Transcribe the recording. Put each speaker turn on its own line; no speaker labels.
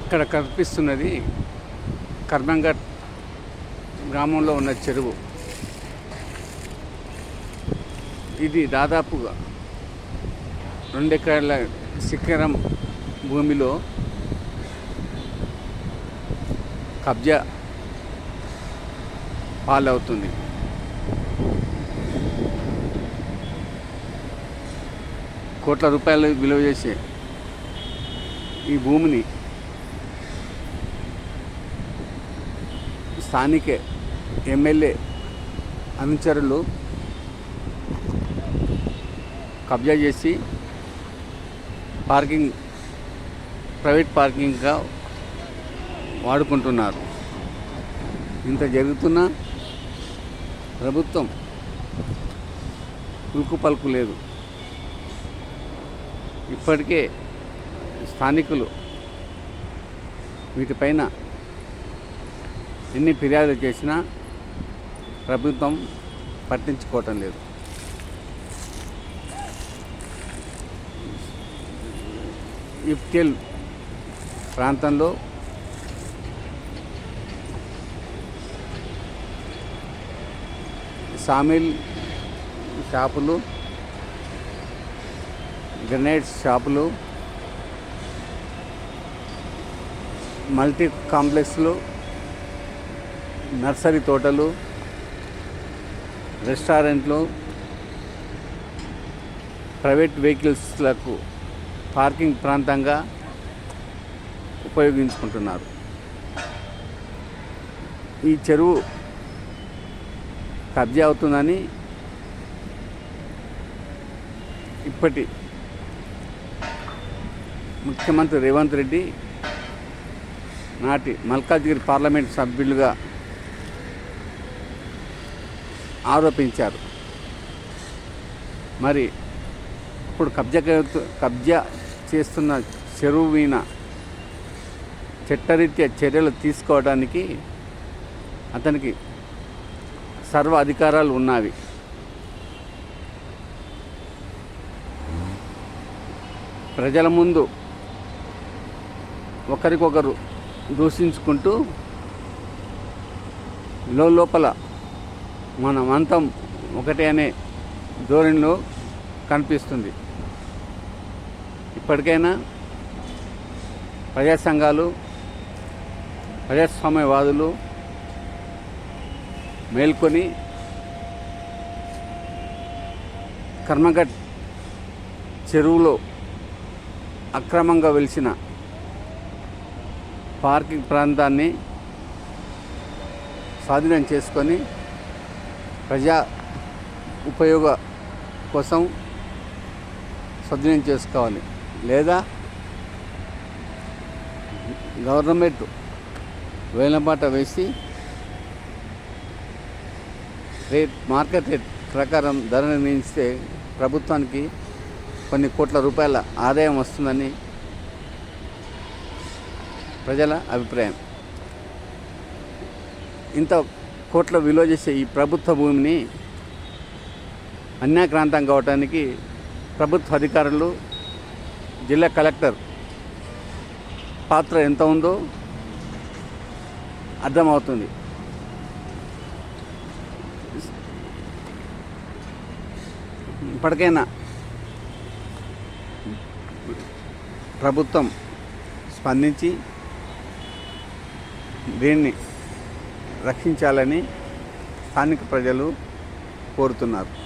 ఇక్కడ కనిపిస్తున్నది కర్మంఘట్ గ్రామంలో ఉన్న చెరువు. ఇది దాదాపుగా రెండు ఎకరాల శిఖరం భూమిలో కబ్జా పాలవుతుంది. కోట్ల రూపాయలు విలువ చేసే ఈ భూమిని స్థానిక ఎమ్మెల్యే అనుచరులు కబ్జా చేసి పార్కింగ్ ప్రైవేట్ పార్కింగ్గా వాడుకుంటున్నారు. ఇంత జరుగుతున్నా ప్రభుత్వం ఉలుకు పలుకు లేదు. ఇప్పటికే స్థానికులు వీటిపైన ఎన్ని ఫిర్యాదులు చేసినా ప్రభుత్వం పట్టించుకోవటం లేదు. ఇఫ్టెల్ ప్రాంతంలో సామిల్ షాపులు గ్రనైట్స్ షాపులు మల్టీ కాంప్లెక్స్లు నర్సరీ తోటలు రెస్టారెంట్లు ప్రైవేట్ వెహికల్స్లకు పార్కింగ్ ప్రాంతంగా ఉపయోగించుకుంటున్నారు. ఈ చెరువు కబ్జా అవుతుందని ఇప్పటి ముఖ్యమంత్రి రేవంత్ రెడ్డి నాటి మల్కాజ్గిరి పార్లమెంట్ సభ్యులుగా ఆరోపించారు. మరి ఇప్పుడు కబ్జా కబ్జా చేస్తున్న చెరువు మీద చట్టరీత్యా చర్యలు తీసుకోవడానికి అతనికి సర్వ అధికారాలు ఉన్నవి. ప్రజల ముందు ఒకరికొకరు దూషించుకుంటూ లోపల మన అంతం ఒకటే అనే ధోరణిలో కనిపిస్తుంది. ఇప్పటికైనా ప్రజా సంఘాలు ప్రజాస్వామ్యవాదులు మేల్కొని కర్మగట్ చెరువులో అక్రమంగా వెలిసిన పార్కింగ్ ప్రాంతాన్ని స్వాధీనం చేసుకొని ప్రజా ఉపయోగ కోసం స్వాధీనం చేసుకోవాలి. లేదా గవర్నమెంట్ వేలంపాట వేసి రేట్ మార్కెట్ రేట్ ప్రకారం ధర నిర్ణయిస్తే ప్రభుత్వానికి కొన్ని కోట్ల రూపాయల ఆదాయం వస్తుందని ప్రజల అభిప్రాయం. ఇంత కోట్ల విలువ చేసే ఈ ప్రభుత్వ భూమిని అన్యాక్రాంతం కావటానికి ప్రభుత్వ అధికారులు జిల్లా కలెక్టర్ పాత్ర ఎంత ఉందో అర్థమవుతుంది. ఇప్పటికైనా ప్రభుత్వం స్పందించి దీన్ని రక్షించాలని స్థానిక ప్రజలు కోరుతున్నారు.